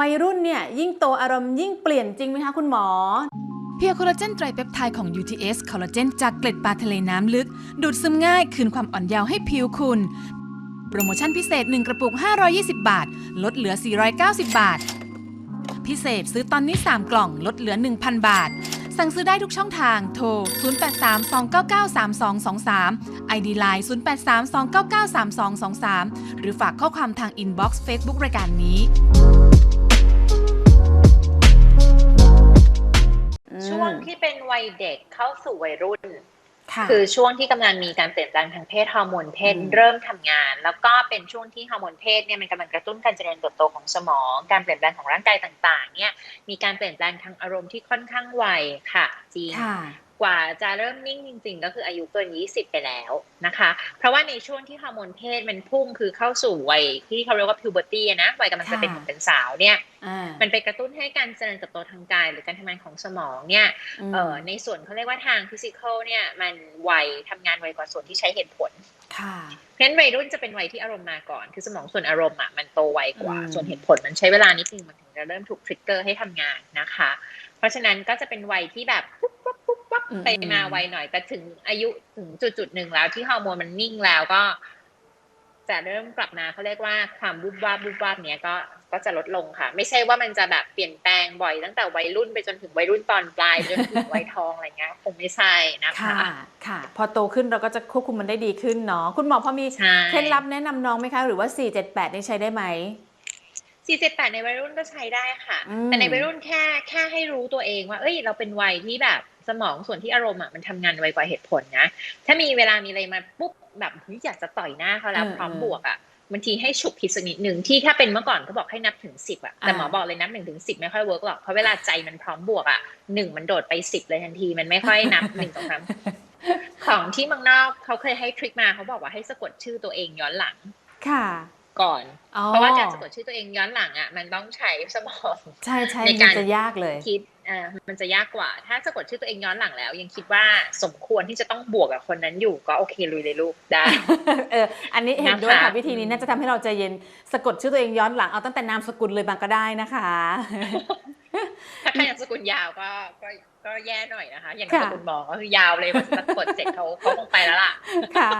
วัยรุ่นเนี่ยยิ่งโตอารมณ์ยิ่งเปลี่ยนจริงไหมคะคุณหมอ เพียวคอลลาเจนไตรเปปไทด์ของ UTS คอลลาเจนจากเกล็ดปลาทะเลน้ำลึก ดูดซึมง่ายคืนความอ่อนเยาว์ให้ผิวคุณ โปรโมชั่นพิเศษ 1 กระปุก 520 บาท ลดเหลือ 490 บาท พิเศษซื้อตอนนี้ 3 กล่องลดเหลือ 1,000 บาท สั่งซื้อได้ทุกช่องทางโทร 0832993223 ID Line 0832993223 หรือฝากข้อความทางอินบ็อกซ์เฟซบุ๊กรายการนี้ ยเด็กเข้าสู่วัยรุ่นค่ะคือช่วงที่กำลังมีการเปลี่ยนแปลงทางเพศฮอร์โมนเพศอืมเริ่มทำงาน แล้วก็เป็นช่วงที่ฮอร์โมนเพศเนี่ยมันกำลังกระตุ้นการเจริญเติบโตของสมอง การเปลี่ยนแปลงของร่างกายต่าง ๆ เนี่ยมีการเปลี่ยนแปลงทางอารมณ์ที่ค่อนข้างไวค่ะจริงค่ะ กว่าจะเริ่มนิ่งจริง ๆ ก็คืออายุเกิน 20 ไปแล้วนะคะ เพราะว่าในช่วงที่ฮอร์โมนเพศมันพุ่งคือเข้าสู่วัยที่เขาเรียกว่า puberty อะนะวัยกำลังจะเป็นค่ะหนุ่มเป็นสาวเนี่ยอ่ามันไปกระตุ้นให้การเจริญเติบโตทางกาย หรือการทำงานของสมองเนี่ยมเอ่อในส่วนเขาเรียกว่าทางฟิสิกอลเนี่ยมันไวทำงานไวกว่าส่วนที่ใช้เหตุผลค่ะเพราะฉะนั้นวัยรุ่นจะเป็นวัยที่อารมณ์มาก่อน คือสมองส่วนอารมณ์อะมันโตไวกว่าอืมส่วนเหตุผลมันใช้เวลานิดนึงมันถึงจะเริ่มถูกทริกเกอร์ให้ทำงานนะคะ เพราะฉะนั้นก็จะเป็นวัยที่แบบปุ๊บปุ๊บปุ๊บปุ๊บ ไปมาไวหน่อย แต่ถึงอายุถึงจุดจุดๆหนึ่งแล้ว ที่ฮอร์โมนมันนิ่งแล้วก็ จะเริ่มกลับมาเขาเรียกว่าความบุบวาบบุบวาบเนี้ยก็ก็จะลดลงค่ะ ไม่ใช่ว่ามันจะแบบเปลี่ยนแปลงบ่อยตั้งแต่วัยรุ่นไปจนถึงวัยรุ่นตอนปลายไปจนถึงวัยทองอะไรเงี้ยคงไม่ใช่นะคะค่ะค่ะ พอโตขึ้นเราก็จะควบคุมมันได้ดีขึ้นเนาะคุณหมอพอมีใช่เคล็ดลับแนะนำน้องไหมคะ หรือว่า 478 นี่ใช้ได้ไหม สี่เจ็ดแปดในวัยรุ่นก็ใช้ได้ค่ะอืมแต่ในวัยรุ่นแค่แค่ให้รู้ตัวเองว่า เอ้ย เราเป็นวัยที่แบบสมองส่วนที่อารมณ์อะมันทำงานไวกว่าเหตุผลนะ ถ้ามีเวลามีอะไรมาปุ๊บแบบเฮ้ยอยากจะต่อยหน้าเขาแล้วเออพร้อมเออบวกอะบางทีให้ฉุกคิดสักนิดหนึ่งที่ถ้าเป็นเมื่อก่อนเขาบอกให้นับถึงสิบอะแต่อ่าหมอบอกเลยนับหนึ่งถึงสิบไม่ค่อยเวิร์กหรอกเพราะเวลาใจมันพร้อมบวกอะหนึ่งมันโดดไปสิบเลยทันที มันไม่ค่อยนับหนึ่งสองสามของที่เมืองนอกเขาเคยให้ทริคมาเขาบอกว่าให้สะกดชื่อตัวเองย้อนหลัง ค่ะ ก่อนอ๋อเพราะว่าการสะกดชื่อตัวเองย้อนหลังอะมันต้องใช้สมองใช่ใช่ในมักานรจะยากเลยคิดเอ่อมันจะยากกว่า ถ้าสะกดชื่อตัวเองย้อนหลังแล้ว ยังคิดว่าสมควรที่จะต้องบวกกับคนนั้นอยู่ก็โอเคลุยเลยลูกได้เอออันนี้เห็นด้วยนะคะค่ะวิธีนี้น่าจะทำให้เราใจเย็นสะกดชื่อตัวเองย้อนหลังเอาตั้งแต่นามสกุลเลยบางก็ได้นะคะถ้าใครนามสกุลยาวก็ก็ก็แย่หน่อยนะคะ อย่างค่ะนามสกุลหมอก็คือยาวเลยมันสะกดเสร็จเขาเขาคงไปแล้วล่ะค่ะ